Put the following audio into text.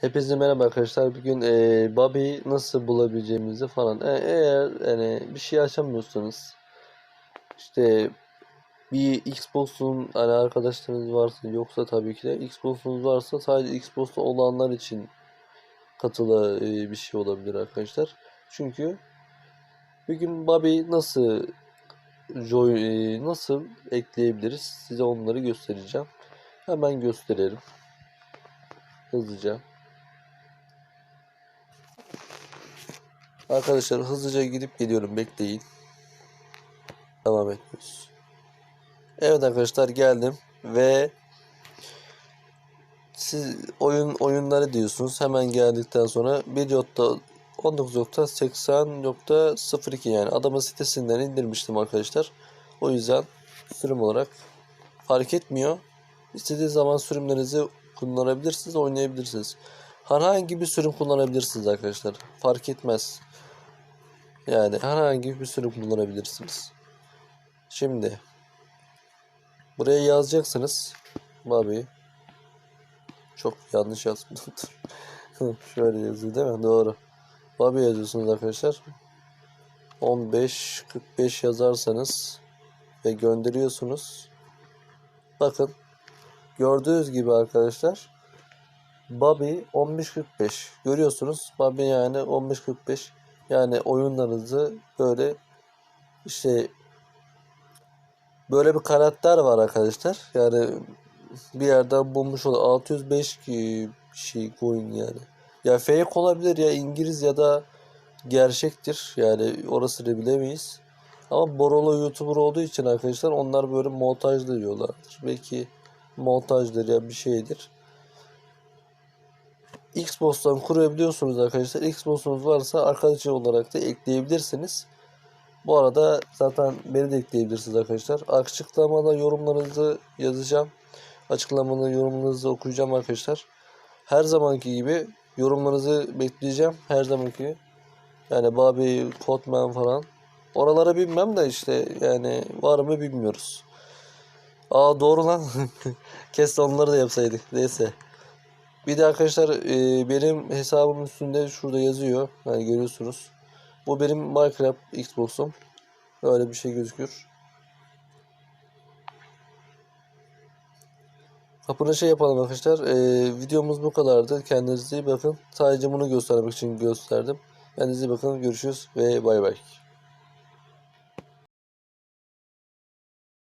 Hepinize merhaba arkadaşlar. Bugün eee Bobby'yi nasıl bulabileceğimizi falan. E- eğer yani bir şey açamıyorsanız işte bir Xbox'un hani arkadaşlarınız varsa yoksa tabii ki de Xbox'unuz varsa sadece Xbox'ta olanlar için katıla eee, bir şey olabilir arkadaşlar. Çünkü bugün Bobby'yi nasıl join, eee, nasıl ekleyebiliriz size onları göstereceğim. Hemen gösterelim. Hızlıca. Arkadaşlar hızlıca gidip geliyorum bekleyin. Devam etmiyoruz. Evet arkadaşlar geldim ve siz oyun oyunları diyorsunuz. Hemen geldikten sonra 1.19.80.02 yani adamın sitesinden indirmiştim arkadaşlar. O yüzden sürüm olarak fark etmiyor. İstediğiniz zaman sürümlerinizi kullanabilirsiniz, oynayabilirsiniz. Herhangi bir sürüm kullanabilirsiniz arkadaşlar. Fark etmez. Yani herhangi bir sürüm kullanabilirsiniz. Şimdi buraya yazacaksınız. Bobby. Çok yanlış yazdım. Şöyle yazıyor değil mi? Doğru. Bobby yazıyorsunuz arkadaşlar. 15 45 yazarsanız ve gönderiyorsunuz. Bakın gördüğünüz gibi arkadaşlar Bobby 1545 görüyorsunuz. Bobby yani 1545 yani oyunlarınızı böyle işte böyle bir karakter var arkadaşlar. Yani bir yerden bulmuş ol 605 ki şey coin yani. Ya fake olabilir ya İngiliz ya da gerçektir. Yani orasını bilemeyiz. Ama Borolo YouTuber olduğu için arkadaşlar onlar böyle montajlı diyorlardır. Belki montajdır ya bir şeydir. Xbox'tan kurabiliyorsunuz arkadaşlar. Xbox'unuz varsa arkadaşı olarak da ekleyebilirsiniz. Bu arada zaten beni de ekleyebilirsiniz arkadaşlar. Açıklamada yorumlarınızı yazacağım. Açıklamada yorumlarınızı okuyacağım arkadaşlar. Her zamanki gibi yorumlarınızı bekleyeceğim. Her zamanki. Yani Bobby, Codman falan. Oralara bilmem de işte yani var mı bilmiyoruz. Aa doğru lan. Keşke onları da yapsaydık. Neyse. Bir de arkadaşlar e, benim hesabımın üstünde şurada yazıyor. Yani görüyorsunuz. Bu benim Minecraft Xbox'um. Böyle bir şey gözüküyor. Kapına şey yapalım arkadaşlar. E, videomuz bu kadardı. Kendinize iyi bakın. Sadece bunu göstermek için gösterdim. Kendinize iyi bakın. Görüşürüz ve bay bay.